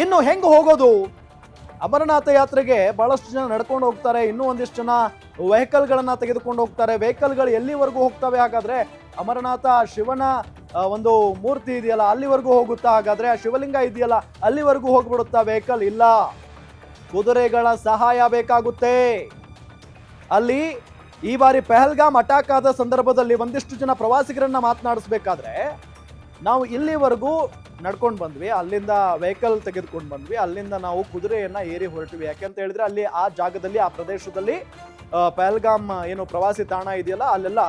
ಇನ್ನು ಹೆಂಗೆ ಹೋಗೋದು? ಅಮರನಾಥ ಯಾತ್ರೆಗೆ ಬಹಳಷ್ಟು ಜನ ನಡ್ಕೊಂಡು ಹೋಗ್ತಾರೆ. ಇನ್ನೂ ಒಂದಿಷ್ಟು ಜನ ವೆಹಿಕಲ್ಗಳನ್ನು ತೆಗೆದುಕೊಂಡು ಹೋಗ್ತಾರೆ. ವೆಹಿಕಲ್ಗಳು ಎಲ್ಲಿವರೆಗೂ ಹೋಗ್ತವೆ? ಹಾಗಾದ್ರೆ ಅಮರನಾಥ ಶಿವನ ಒಂದು ಮೂರ್ತಿ ಇದೆಯಲ್ಲ, ಅಲ್ಲಿವರೆಗೂ ಹೋಗುತ್ತಾ? ಹಾಗಾದ್ರೆ ಆ ಶಿವಲಿಂಗ ಇದೆಯಲ್ಲ, ಅಲ್ಲಿವರೆಗೂ ಹೋಗ್ಬಿಡುತ್ತಾ ವೆಹಿಕಲ್? ಇಲ್ಲ. ಕುದುರೆಗಳ ಸಹಾಯ ಬೇಕಾಗುತ್ತೆ. ಅಲ್ಲಿ ಈ ಬಾರಿ ಪೆಹಲ್ಗಾಮ್ ಅಟ್ಯಾಕ್ ಆದ ಸಂದರ್ಭದಲ್ಲಿ ಒಂದಿಷ್ಟು ಜನ ಪ್ರವಾಸಿಗರನ್ನ ಮಾತನಾಡಿಸ್ಬೇಕಾದ್ರೆ ನಾವು ಇಲ್ಲಿವರೆಗೂ ನಡ್ಕೊಂಡು ಬಂದ್ವಿ. ಅಲ್ಲಿಂದ ವೆಹಿಕಲ್ ತೆಗೆದುಕೊಂಡು ಬಂದ್ವಿ. ಅಲ್ಲಿಂದ ನಾವು ಕುದುರೆಯನ್ನು ಏರಿ ಹೊರಟಿವಿ. ಯಾಕೆಂತ ಹೇಳಿದ್ರೆ ಅಲ್ಲಿ ಆ ಜಾಗದಲ್ಲಿ, ಆ ಪ್ರದೇಶದಲ್ಲಿ ಪಹಲ್ಗಾಮ್ ಏನು ಪ್ರವಾಸಿ ತಾಣ ಇದೆಯಲ್ಲ, ಅಲ್ಲೆಲ್ಲ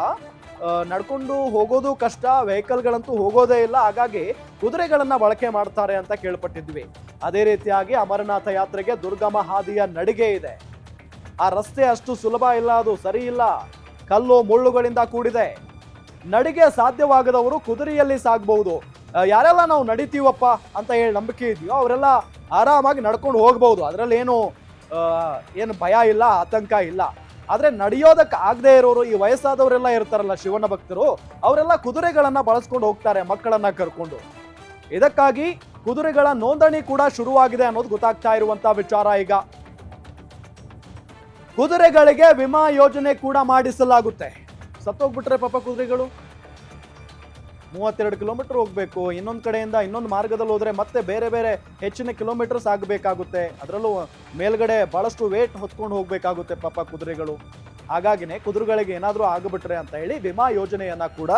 ನಡ್ಕೊಂಡು ಹೋಗೋದು ಕಷ್ಟ. ವೆಹಿಕಲ್ಗಳಂತೂ ಹೋಗೋದೇ ಇಲ್ಲ. ಹಾಗಾಗಿ ಕುದುರೆಗಳನ್ನು ಬಳಕೆ ಮಾಡ್ತಾರೆ ಅಂತ ಕೇಳ್ಪಟ್ಟಿದ್ವಿ. ಅದೇ ರೀತಿಯಾಗಿ ಅಮರನಾಥ ಯಾತ್ರೆಗೆ ದುರ್ಗಮ ಹಾದಿಯ ನಡಿಗೆ ಇದೆ. ಆ ರಸ್ತೆ ಅಷ್ಟು ಸುಲಭ ಇಲ್ಲ, ಅದು ಸರಿ ಇಲ್ಲ. ಕಲ್ಲು ಮುಳ್ಳುಗಳಿಂದ ಕೂಡಿದೆ. ನಡಿಗೆ ಸಾಧ್ಯವಾಗದವರು ಕುದುರೆಯಲ್ಲಿ ಸಾಗಬಹುದು. ಯಾರೆಲ್ಲ ನಾವು ನಡಿತೀವಪ್ಪ ಅಂತ ಹೇಳಿ ನಂಬಿಕೆ ಇದೆಯೋ ಅವರೆಲ್ಲ ಆರಾಮಾಗಿ ನಡ್ಕೊಂಡು ಹೋಗ್ಬೋದು ಅದರಲ್ಲಿ ಏನು ಏನು ಭಯ ಇಲ್ಲ, ಆತಂಕ ಇಲ್ಲ. ಆದ್ರೆ ನಡೆಯೋದಕ್ಕೆ ಆಗದೆ ಇರೋರು, ಈ ವಯಸ್ಸಾದವರೆಲ್ಲ ಇರ್ತಾರಲ್ಲ ಶಿವನ ಭಕ್ತರು, ಅವರೆಲ್ಲ ಕುದುರೆಗಳನ್ನು ಬಳಸ್ಕೊಂಡು ಹೋಗ್ತಾರೆ ಮಕ್ಕಳನ್ನ ಕರ್ಕೊಂಡು. ಇದಕ್ಕಾಗಿ ಕುದುರೆಗಳ ನೋಂದಣಿ ಕೂಡ ಶುರುವಾಗಿದೆ ಅನ್ನೋದು ಗೊತ್ತಾಗ್ತಾ ಇರುವಂತ ವಿಚಾರ ಈಗ. ಕುದುರೆಗಳಿಗೆ ವಿಮಾ ಯೋಜನೆ ಕೂಡ ಮಾಡಿಸಲಾಗುತ್ತೆ. ಸತ್ತೋಗ್ಬಿಟ್ರೆ ಪಾಪ ಕುದುರೆಗಳು? ಮೂವತ್ತೆರಡು ಕಿಲೋಮೀಟರ್ ಹೋಗ್ಬೇಕು, ಇನ್ನೊಂದು ಕಡೆಯಿಂದ ಇನ್ನೊಂದು ಮಾರ್ಗದಲ್ಲಿ ಹೋದ್ರೆ ಮತ್ತೆ ಬೇರೆ ಬೇರೆ ಹೆಚ್ಚಿನ ಕಿಲೋಮೀಟರ್ಸ್ ಆಗಬೇಕಾಗುತ್ತೆ. ಅದರಲ್ಲೂ ಮೇಲ್ಗಡೆ ಬಹಳಷ್ಟು ವೇಟ್ ಹೊತ್ಕೊಂಡು ಹೋಗ್ಬೇಕಾಗುತ್ತೆ ಪಾಪ ಕುದುರೆಗಳು. ಹಾಗಾಗಿನೇ ಕುದುರೆಗಳಿಗೆ ಏನಾದರೂ ಆಗಿಬಿಟ್ರೆ ಅಂತ ಹೇಳಿ ವಿಮಾ ಯೋಜನೆಯನ್ನ ಕೂಡ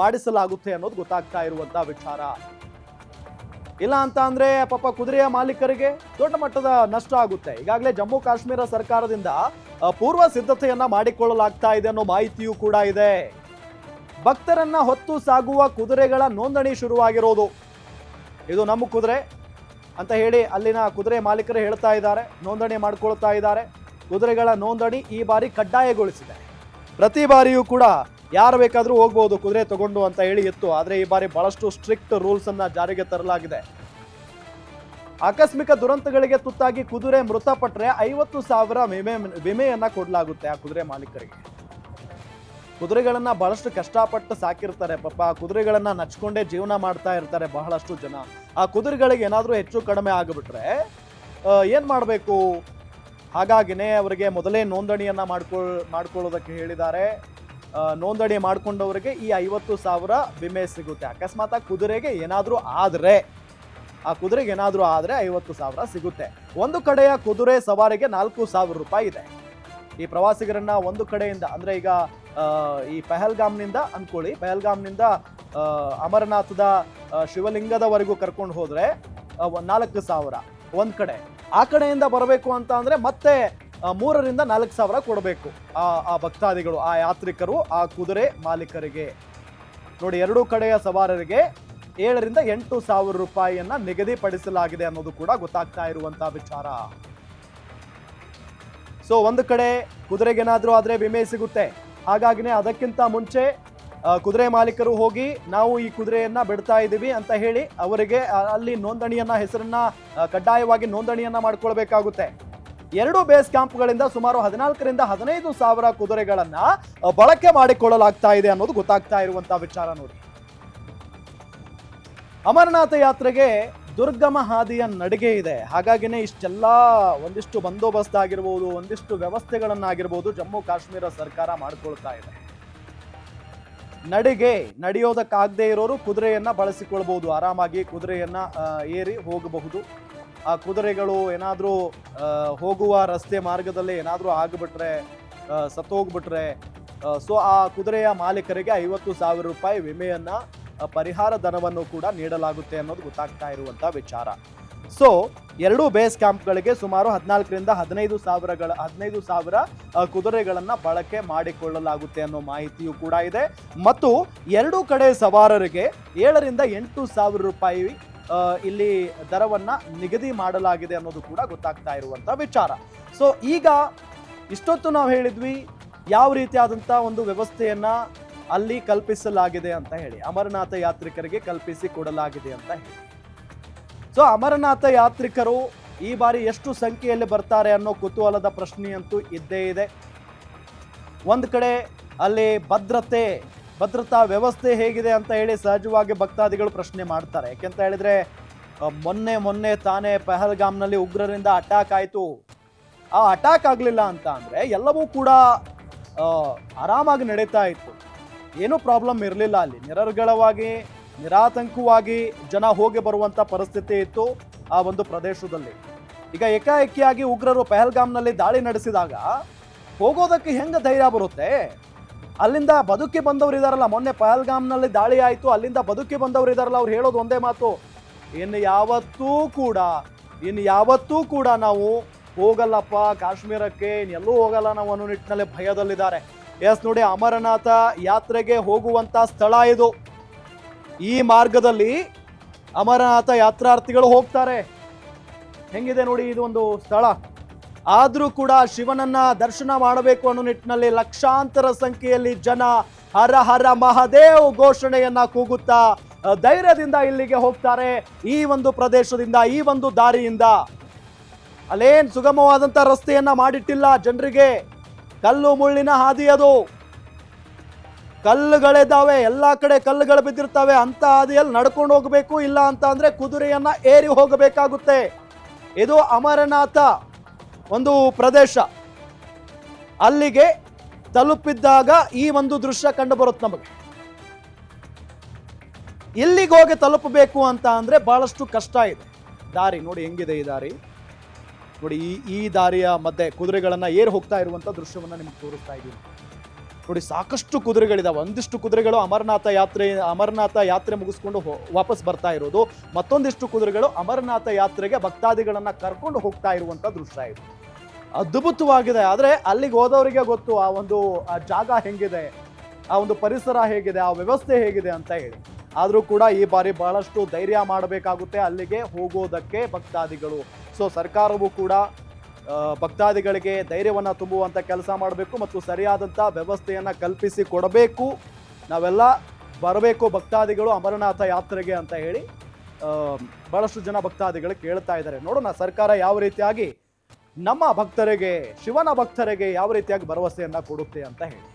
ಮಾಡಿಸಲಾಗುತ್ತೆ ಅನ್ನೋದು ಗೊತ್ತಾಗ್ತಾ ಇರುವಂತ ವಿಚಾರ. ಇಲ್ಲ ಅಂತ ಅಂದ್ರೆ ಪಾಪ ಕುದುರೆಯ ಮಾಲೀಕರಿಗೆ ದೊಡ್ಡ ಮಟ್ಟದ ನಷ್ಟ ಆಗುತ್ತೆ. ಈಗಾಗಲೇ ಜಮ್ಮು ಕಾಶ್ಮೀರ ಸರ್ಕಾರದಿಂದ ಪೂರ್ವ ಸಿದ್ಧತೆಯನ್ನ ಮಾಡಿಕೊಳ್ಳಲಾಗ್ತಾ ಇದೆ ಅನ್ನೋ ಮಾಹಿತಿಯೂ ಕೂಡ ಇದೆ. ಭಕ್ತರನ್ನ ಹೊತ್ತು ಸಾಗುವ ಕುದುರೆಗಳ ನೋಂದಣಿ ಶುರುವಾಗಿರೋದು. ಇದು ನಮ್ಮ ಕುದುರೆ ಅಂತ ಹೇಳಿ ಅಲ್ಲಿನ ಕುದುರೆ ಮಾಲೀಕರು ಹೇಳ್ತಾ ಇದ್ದಾರೆ, ನೋಂದಣಿ ಮಾಡ್ಕೊಳ್ತಾ ಇದ್ದಾರೆ. ಕುದುರೆಗಳ ನೋಂದಣಿ ಈ ಬಾರಿ ಕಡ್ಡಾಯಗೊಳಿಸಿದೆ. ಪ್ರತಿ ಬಾರಿಯೂ ಕೂಡ ಯಾರು ಬೇಕಾದರೂ ಹೋಗ್ಬೋದು, ಕುದುರೆ ತಗೊಂಡು ಅಂತ ಹೇಳಿ ಇತ್ತು ಆದರೆ ಈ ಬಾರಿ ಬಹಳಷ್ಟು ಸ್ಟ್ರಿಕ್ಟ್ ರೂಲ್ಸನ್ನು ಜಾರಿಗೆ ತರಲಾಗಿದೆ. ಆಕಸ್ಮಿಕ ದುರಂತಗಳಿಗೆ ತುತ್ತಾಗಿ ಕುದುರೆ ಮೃತಪಟ್ಟರೆ ಐವತ್ತು ಸಾವಿರ ವಿಮೆ ವಿಮೆಯನ್ನು ಕೊಡಲಾಗುತ್ತೆ ಆ ಕುದುರೆ ಮಾಲೀಕರಿಗೆ. ಕುದುರೆಗಳನ್ನು ಬಹಳಷ್ಟು ಕಷ್ಟಪಟ್ಟು ಸಾಕಿರ್ತಾರೆ. ಪಾಪ ಆ ಕುದುರೆಗಳನ್ನು ನಚ್ಕೊಂಡೇ ಜೀವನ ಮಾಡ್ತಾ ಇರ್ತಾರೆ ಬಹಳಷ್ಟು ಜನ. ಆ ಕುದುರೆಗಳಿಗೆ ಏನಾದರೂ ಹೆಚ್ಚು ಕಡಿಮೆ ಆಗಿಬಿಟ್ರೆ ಏನು ಮಾಡಬೇಕು? ಹಾಗಾಗಿನೇ ಅವರಿಗೆ ಮೊದಲೇ ನೋಂದಣಿಯನ್ನ ಮಾಡ್ಕೊಳ್, ಮಾಡ್ಕೊಳ್ಳೋದಕ್ಕೆ ಹೇಳಿದ್ದಾರೆ. ನೋಂದಣಿ ಮಾಡಿಕೊಂಡವರಿಗೆ ಈ ಐವತ್ತು ಸಾವಿರ ವಿಮೆ ಸಿಗುತ್ತೆ. ಅಕಸ್ಮಾತ್ ಕುದುರೆಗೆ ಏನಾದರೂ ಆದರೆ ಆ ಕುದುರೆಗೆ ಏನಾದರೂ ಆದರೆ ಐವತ್ತು ಸಾವಿರ ಸಿಗುತ್ತೆ. ಒಂದು ಕಡೆಯ ಕುದುರೆ ಸವಾರಿಗೆ ನಾಲ್ಕು ಸಾವಿರ ರೂಪಾಯಿ ಇದೆ. ಈ ಪ್ರವಾಸಿಗರನ್ನ ಒಂದು ಕಡೆಯಿಂದ ಅಂದ್ರೆ ಈಗ ಈ ಪಹಲ್ಗಾಮ್ನಿಂದ ಅನ್ಕೊಳ್ಳಿ. ಪಹಲ್ಗಾಮ್ನಿಂದ ಅಮರನಾಥದ ಶಿವಲಿಂಗದವರೆಗೂ ಕರ್ಕೊಂಡು ಹೋದರೆ ನಾಲ್ಕು ಸಾವಿರ ಒಂದು ಕಡೆ. ಆ ಕಡೆಯಿಂದ ಬರಬೇಕು ಅಂತ ಅಂದ್ರೆ ಮತ್ತೆ ಮೂರರಿಂದ ನಾಲ್ಕು ಸಾವಿರ ಕೊಡಬೇಕು. ಆ ಆ ಭಕ್ತಾದಿಗಳು, ಆ ಯಾತ್ರಿಕರು, ಆ ಕುದುರೆ ಮಾಲೀಕರಿಗೆ. ನೋಡಿ, ಎರಡೂ ಕಡೆಯ ಸವಾರರಿಗೆ ಏಳರಿಂದ ಎಂಟು ಸಾವಿರ ರೂಪಾಯಿಯನ್ನ ನಿಗದಿಪಡಿಸಲಾಗಿದೆ ಅನ್ನೋದು ಕೂಡ ಗೊತ್ತಾಗ್ತಾ ಇರುವಂತಹ ವಿಚಾರ. ಸೊ ಒಂದು ಕಡೆ ಕುದುರೆಗೇನಾದರೂ ಆದರೆ ವಿಮೆ ಸಿಗುತ್ತೆ. ಹಾಗಾಗಿನೇ ಅದಕ್ಕಿಂತ ಮುಂಚೆ ಕುದುರೆ ಮಾಲೀಕರು ಹೋಗಿ, ನಾವು ಈ ಕುದುರೆಯನ್ನ ಬಿಡ್ತಾ ಇದ್ದೀವಿ ಅಂತ ಹೇಳಿ ಅವರಿಗೆ ಅಲ್ಲಿ ನೋಂದಣಿಯನ್ನ, ಹೆಸರನ್ನ ಕಡ್ಡಾಯವಾಗಿ ನೋಂದಣಿಯನ್ನ ಮಾಡ್ಕೊಳ್ಬೇಕಾಗುತ್ತೆ. ಎರಡು ಬೇಸ್ ಕ್ಯಾಂಪ್ಗಳಿಂದ ಸುಮಾರು ಹದಿನಾಲ್ಕರಿಂದ ಹದಿನೈದು ಸಾವಿರ ಕುದುರೆಗಳನ್ನ ಬಳಕೆ ಮಾಡಿಕೊಳ್ಳಲಾಗ್ತಾ ಇದೆ ಅನ್ನೋದು ಗೊತ್ತಾಗ್ತಾ ಇರುವಂತಹ ವಿಚಾರ ನೋಡಿ. ಅಮರನಾಥ ಯಾತ್ರೆಗೆ ದುರ್ಗಮ ಹಾದಿಯ ನಡಿಗೆ ಇದೆ. ಹಾಗಾಗಿನೇ ಇಷ್ಟೆಲ್ಲ ಒಂದಿಷ್ಟು ಬಂದೋಬಸ್ತ್ ಆಗಿರ್ಬೋದು, ಒಂದಿಷ್ಟು ವ್ಯವಸ್ಥೆಗಳನ್ನಾಗಿರ್ಬೋದು ಜಮ್ಮು ಕಾಶ್ಮೀರ ಸರ್ಕಾರ ಮಾಡ್ಕೊಳ್ತಾ ಇದೆ. ನಡಿಗೆ ನಡೆಯೋದಕ್ಕಾಗದೇ ಇರೋರು ಕುದುರೆಯನ್ನ ಬಳಸಿಕೊಳ್ಬಹುದು ಆರಾಮಾಗಿ ಕುದುರೆಯನ್ನ ಏರಿ ಹೋಗಬಹುದು. ಆ ಕುದುರೆಗಳು ಏನಾದರೂ ಹೋಗುವ ರಸ್ತೆ ಮಾರ್ಗದಲ್ಲಿ ಏನಾದರೂ ಆಗಿಬಿಟ್ರೆ ಸತ್ತೋಗ್ಬಿಟ್ರೆ ಸೊ ಆ ಕುದುರೆಯ ಮಾಲೀಕರಿಗೆ ಐವತ್ತು ಸಾವಿರ ರೂಪಾಯಿ ವಿಮೆಯನ್ನ ಪರಿಹಾರ ಧನವನ್ನು ಕೂಡ ನೀಡಲಾಗುತ್ತೆ ಅನ್ನೋದು ಗೊತ್ತಾಗ್ತಾ ಇರುವಂತ ವಿಚಾರ. ಸೊ ಎರಡೂ ಬೇಸ್ ಕ್ಯಾಂಪ್ಗಳಿಗೆ ಸುಮಾರು ಹದಿನಾಲ್ಕರಿಂದ ಹದಿನೈದು ಸಾವಿರಗಳ, ಹದಿನೈದು ಸಾವಿರ ಕುದುರೆಗಳನ್ನು ಬಳಕೆ ಮಾಡಿಕೊಳ್ಳಲಾಗುತ್ತೆ ಅನ್ನೋ ಮಾಹಿತಿಯೂ ಕೂಡ ಇದೆ. ಮತ್ತು ಎರಡೂ ಕಡೆ ಸವಾರರಿಗೆ ಏಳರಿಂದ ಎಂಟು ಸಾವಿರ ರೂಪಾಯಿ ಇಲ್ಲಿ ದರವನ್ನ ನಿಗದಿ ಮಾಡಲಾಗಿದೆ ಅನ್ನೋದು ಕೂಡ ಗೊತ್ತಾಗ್ತಾ ಇರುವಂತ ವಿಚಾರ. ಸೊ ಈಗ ಇಷ್ಟೊತ್ತು ನಾವು ಹೇಳಿದ್ವಿ, ಯಾವ ರೀತಿಯಾದಂಥ ಒಂದು ವ್ಯವಸ್ಥೆಯನ್ನ ಅಲ್ಲಿ ಕಲ್ಪಿಸಲಾಗಿದೆ ಅಂತ ಹೇಳಿ, ಅಮರನಾಥ ಯಾತ್ರಿಕರಿಗೆ ಕಲ್ಪಿಸಿ ಕೊಡಲಾಗಿದೆ ಅಂತ ಹೇಳಿ. ಸೊ ಅಮರನಾಥ ಯಾತ್ರಿಕರು ಈ ಬಾರಿ ಎಷ್ಟು ಸಂಖ್ಯೆಯಲ್ಲಿ ಬರ್ತಾರೆ ಅನ್ನೋ ಕುತೂಹಲದ ಪ್ರಶ್ನೆಯಂತೂ ಇದ್ದೇ ಇದೆ. ಒಂದು ಕಡೆ ಅಲ್ಲಿ ಭದ್ರತೆ, ಭದ್ರತಾ ವ್ಯವಸ್ಥೆ ಹೇಗಿದೆ ಅಂತ ಹೇಳಿ ಸಹಜವಾಗಿ ಭಕ್ತಾದಿಗಳು ಪ್ರಶ್ನೆ ಮಾಡ್ತಾರೆ. ಯಾಕೆಂತ ಹೇಳಿದ್ರೆ ಮೊನ್ನೆ ಮೊನ್ನೆ ತಾನೇ ಪೆಹಲ್ಗಾಮ್ನಲ್ಲಿ ಉಗ್ರರಿಂದ ಅಟ್ಯಾಕ್ ಆಯಿತು. ಆ ಅಟ್ಯಾಕ್ ಆಗಲಿಲ್ಲ ಅಂತ ಅಂದರೆ ಎಲ್ಲವೂ ಕೂಡ ಆರಾಮಾಗಿ ನಡೀತಾ ಇತ್ತು. ಏನೂ ಪ್ರಾಬ್ಲಮ್ ಇರಲಿಲ್ಲ ಅಲ್ಲಿ. ನಿರರ್ಗಳವಾಗಿ, ನಿರಾತಂಕವಾಗಿ ಜನ ಹೋಗಿ ಬರುವಂಥ ಪರಿಸ್ಥಿತಿ ಇತ್ತು ಆ ಒಂದು ಪ್ರದೇಶದಲ್ಲಿ. ಈಗ ಏಕಾಏಕಿಯಾಗಿ ಉಗ್ರರು ಪೆಹಲ್ಗಾಮ್ನಲ್ಲಿ ದಾಳಿ ನಡೆಸಿದಾಗ ಹೋಗೋದಕ್ಕೆ ಹೆಂಗೆ ಧೈರ್ಯ ಬರುತ್ತೆ? ಅಲ್ಲಿಂದ ಬದುಕಿ ಬಂದವರು ಇದಾರಲ್ಲ, ಮೊನ್ನೆ ಪಹಲ್ಗಾಮ್ನಲ್ಲಿ ದಾಳಿ ಆಯಿತು, ಅಲ್ಲಿಂದ ಬದುಕಿ ಬಂದವರು ಇದಾರಲ್ಲ, ಅವ್ರು ಹೇಳೋದು ಒಂದೇ ಮಾತು. ಇನ್ನು ಯಾವತ್ತೂ ಕೂಡ ಇನ್ನು ಯಾವತ್ತೂ ಕೂಡ ನಾವು ಹೋಗಲ್ಲಪ್ಪ, ಕಾಶ್ಮೀರಕ್ಕೆ ಎಲ್ಲೂ ಹೋಗಲ್ಲ ನಾವು ಅನ್ನೋ ನಿಟ್ಟಿನಲ್ಲಿ ಭಯದಲ್ಲಿದ್ದಾರೆ. ಎಸ್, ನೋಡಿ, ಅಮರನಾಥ ಯಾತ್ರೆಗೆ ಹೋಗುವಂತ ಸ್ಥಳ ಇದು. ಈ ಮಾರ್ಗದಲ್ಲಿ ಅಮರನಾಥ ಯಾತ್ರಾರ್ಥಿಗಳು ಹೋಗ್ತಾರೆ. ಹೆಂಗಿದೆ ನೋಡಿ ಇದು ಒಂದು ಸ್ಥಳ. ಆದರೂ ಕೂಡ ಶಿವನನ್ನ ದರ್ಶನ ಮಾಡಬೇಕು ಅನ್ನೋ ನಿಟ್ಟಿನಲ್ಲಿ ಲಕ್ಷಾಂತರ ಸಂಖ್ಯೆಯಲ್ಲಿ ಜನ ಹರ ಹರ ಮಹಾದೇವ್ ಘೋಷಣೆಯನ್ನ ಕೂಗುತ್ತಾ ಧೈರ್ಯದಿಂದ ಇಲ್ಲಿಗೆ ಹೋಗ್ತಾರೆ. ಈ ಒಂದು ಪ್ರದೇಶದಿಂದ, ಈ ಒಂದು ದಾರಿಯಿಂದ. ಅಲ್ಲೇನ್ ಸುಗಮವಾದಂತ ರಸ್ತೆಯನ್ನ ಮಾಡಿಟ್ಟಿಲ್ಲ ಜನರಿಗೆ. ಕಲ್ಲು ಮುಳ್ಳಿನ ಹಾದಿ ಅದು. ಕಲ್ಲುಗಳಿದ್ದಾವೆ, ಎಲ್ಲಾ ಕಡೆ ಕಲ್ಲುಗಳು ಬಿದ್ದಿರ್ತವೆ ಅಂತ ಹಾದಿಯಲ್ಲಿ ನಡ್ಕೊಂಡು ಹೋಗಬೇಕು, ಇಲ್ಲ ಅಂತ ಅಂದ್ರೆ ಕುದುರೆಯನ್ನ ಏರಿ ಹೋಗಬೇಕಾಗುತ್ತೆ. ಇದು ಅಮರನಾಥ ಒಂದು ಪ್ರದೇಶ. ಅಲ್ಲಿಗೆ ತಲುಪಿದ್ದಾಗ ಈ ಒಂದು ದೃಶ್ಯ ಕಂಡು ಬರುತ್ತೆ ನಮಗೆ. ಇಲ್ಲಿಗೆ ಹೋಗಿ ತಲುಪಬೇಕು ಅಂತ ಅಂದ್ರೆ ಬಹಳಷ್ಟು ಕಷ್ಟ ಇದೆ. ದಾರಿ ನೋಡಿ ಹೆಂಗಿದೆ ಈ ದಾರಿ. ನೋಡಿ, ಈ ಈ ದಾರಿಯ ಮಧ್ಯೆ ಕುದುರೆಗಳನ್ನು ಏರಿ ಹೋಗ್ತಾ ಇರುವಂತ ದೃಶ್ಯವನ್ನ ನಿಮಗೆ ತೋರಿಸ್ತಾ ಇದ್ದೀನಿ. ನೋಡಿ, ಸಾಕಷ್ಟು ಕುದುರೆಗಳಿದಾವೆ. ಒಂದಿಷ್ಟು ಕುದುರೆಗಳು ಅಮರನಾಥ ಯಾತ್ರೆ ಅಮರನಾಥ ಯಾತ್ರೆ ಮುಗಿಸ್ಕೊಂಡು ವಾಪಸ್ ಬರ್ತಾ ಇರೋದು. ಮತ್ತೊಂದಿಷ್ಟು ಕುದುರೆಗಳು ಅಮರನಾಥ ಯಾತ್ರೆಗೆ ಭಕ್ತಾದಿಗಳನ್ನು ಕರ್ಕೊಂಡು ಹೋಗ್ತಾ ಇರುವಂತ ದೃಶ್ಯ ಇದು. ಅದ್ಭುತವಾಗಿದೆ. ಆದ್ರೆ ಅಲ್ಲಿಗೆ ಹೋದವರಿಗೆ ಗೊತ್ತು, ಆ ಒಂದು ಜಾಗ ಹೆಂಗಿದೆ, ಆ ಒಂದು ಪರಿಸರ ಹೇಗಿದೆ, ಆ ವ್ಯವಸ್ಥೆ ಹೇಗಿದೆ ಅಂತ ಹೇಳಿ. ಆದರೂ ಕೂಡ ಈ ಬಾರಿ ಬಹಳಷ್ಟು ಧೈರ್ಯ ಮಾಡಬೇಕಾಗುತ್ತೆ ಅಲ್ಲಿಗೆ ಹೋಗೋದಕ್ಕೆ ಭಕ್ತಾದಿಗಳು. ಸೊ ಸರ್ಕಾರವು ಕೂಡ ಭಕ್ತಾದಿಗಳಿಗೆ ಧೈರ್ಯವನ್ನು ತುಂಬುವಂಥ ಕೆಲಸ ಮಾಡಬೇಕು ಮತ್ತು ಸರಿಯಾದಂಥ ವ್ಯವಸ್ಥೆಯನ್ನು ಕಲ್ಪಿಸಿ ಕೊಡಬೇಕು. ನಾವೆಲ್ಲ ಬರಬೇಕು ಭಕ್ತಾದಿಗಳು ಅಮರನಾಥ ಯಾತ್ರೆಗೆ ಅಂತ ಹೇಳಿ ಭಾಳಷ್ಟು ಜನ ಭಕ್ತಾದಿಗಳು ಕೇಳ್ತಾ ಇದ್ದಾರೆ. ನೋಡೋಣ ಸರ್ಕಾರ ಯಾವ ರೀತಿಯಾಗಿ ನಮ್ಮ ಭಕ್ತರಿಗೆ, ಶಿವನ ಭಕ್ತರಿಗೆ ಯಾವ ರೀತಿಯಾಗಿ ಭರವಸೆಯನ್ನು ಕೊಡುತ್ತೆ ಅಂತ ಹೇಳಿ.